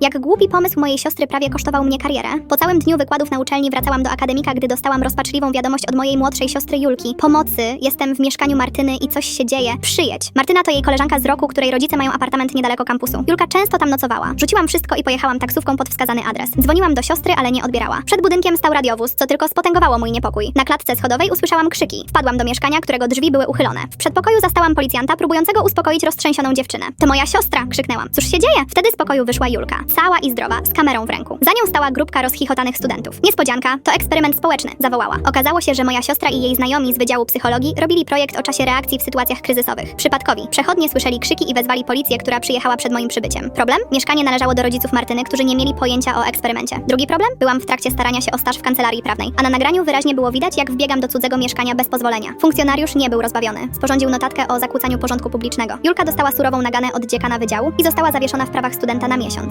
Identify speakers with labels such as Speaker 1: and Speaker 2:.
Speaker 1: Jak głupi pomysł mojej siostry prawie kosztował mnie karierę. Po całym dniu wykładów na uczelni wracałam do akademika, gdy dostałam rozpaczliwą wiadomość od mojej młodszej siostry Julki. Pomocy, jestem w mieszkaniu Martyny i coś się dzieje. Przyjedź. Martyna to jej koleżanka z roku, której rodzice mają apartament niedaleko kampusu. Julka często tam nocowała. Rzuciłam wszystko i pojechałam taksówką pod wskazany adres. Dzwoniłam do siostry, ale nie odbierała. Przed budynkiem stał radiowóz, co tylko spotęgowało mój niepokój. Na klatce schodowej usłyszałam krzyki. Wpadłam do mieszkania, którego drzwi były uchylone. W przedpokoju zastałam policjanta próbującego uspokoić roztrzęsioną dziewczynę. To moja siostra! krzyknęłam. Cóż się dzieje? Wtedy z pokoju wyszła Julka, cała i zdrowa, z kamerą w ręku. Za nią stała grupka rozchichotanych studentów. Niespodzianka, to eksperyment społeczny, zawołała. Okazało się, że moja siostra i jej znajomi z Wydziału Psychologii robili projekt o czasie reakcji w sytuacjach kryzysowych. Przypadkowi. Przechodnie słyszeli krzyki i wezwali policję, która przyjechała przed moim przybyciem. Problem? Mieszkanie należało do rodziców Martyny, którzy nie mieli pojęcia o eksperymencie. Drugi problem? Byłam w trakcie starania się o staż w kancelarii prawnej, a na nagraniu wyraźnie było widać, jak wbiegam do cudzego mieszkania bez pozwolenia. Funkcjonariusz nie był rozbawiony. Sporządził notatkę o zakłócaniu porządku publicznego. Julka dostała surową naganę od dziekana wydziału i została zawieszona w prawach studenta na miesiąc.